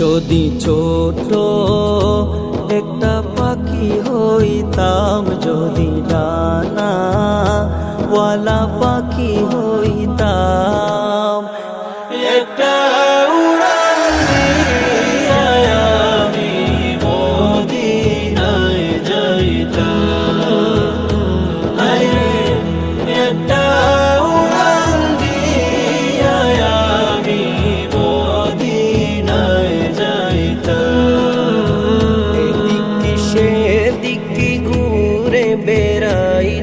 যদি ছোট একটা পাখি হইতাম যদি ডানা পাখি হইতাম। একটা উড়ান আমি মদিনায় যাইতাম।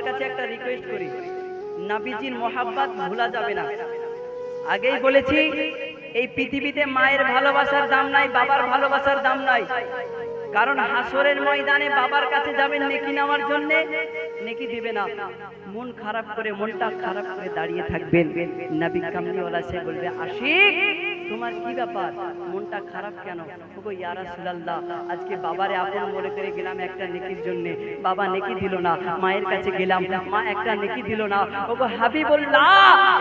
সবার কাছে একটা রিকোয়েস্ট করি। নাবিজির মোহাব্বত ভোলা যাবে না। আগেই বলেছি, এই পৃথিবীতে মায়ের ভালোবাসার দাম নাই, বাবার ভালোবাসার দাম নাই। কারণ হাসরের ময়দানে বাবার কাছে যাবেন নেকি নেওয়ার জন্য? নেকি দিবে না। মন খারাপ করে মনটা খারাপ করে দাঁড়িয়ে থাকবেন। নবী কামলিওয়ালা সে বলবে, আশিক, তোমার কি ব্যাপার? মনটা খারাপ কেন? ওগো, ইয়া রাসূলুল্লাহ, আজকে বাবারে আপন মনে করে গেলাম একটা নেকির জন্য। বাবা নেকি দিল না, মায়ের কাছে গেলাম, মা একটা নেকি দিল না। ওগো, হাবিবুল্লাহ,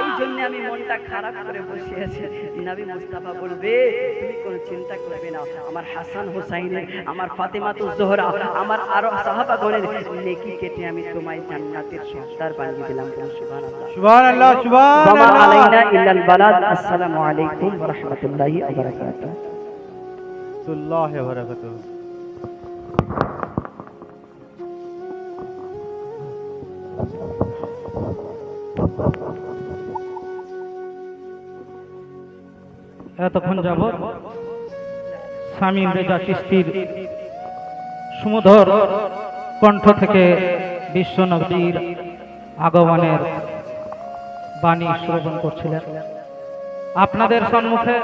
এই জন্য আমি মনটা খারাপ করে বসে আছি। নবী মুস্তাফা বলবে, তুমি কোনো চিন্তা করবে না। আমার হাসান হোসাইনের, আমার ফাতেমা তু জোহরা, আমার আরও সাহাবাগণের নেকি কেটে আমি তোমায় জান্নাতের সর্দার বানিয়ে দিলাম সুবহানাল্লাহ। সুবহান আল্লাহ সুবহান আলাইনা ইল্লাল বালাদ। আসসালামু আলাইকুম ওয়া রাহমাতুল্লাহি ওয়া বারাকাতুহু। এতক্ষণ যাব স্বামী রেজা চিস্তির সুমধর কণ্ঠ থেকে বিশ্বনবীর আগমনের বাণী শ্রবণ করছিলেন। আপনাদের সম্মুখে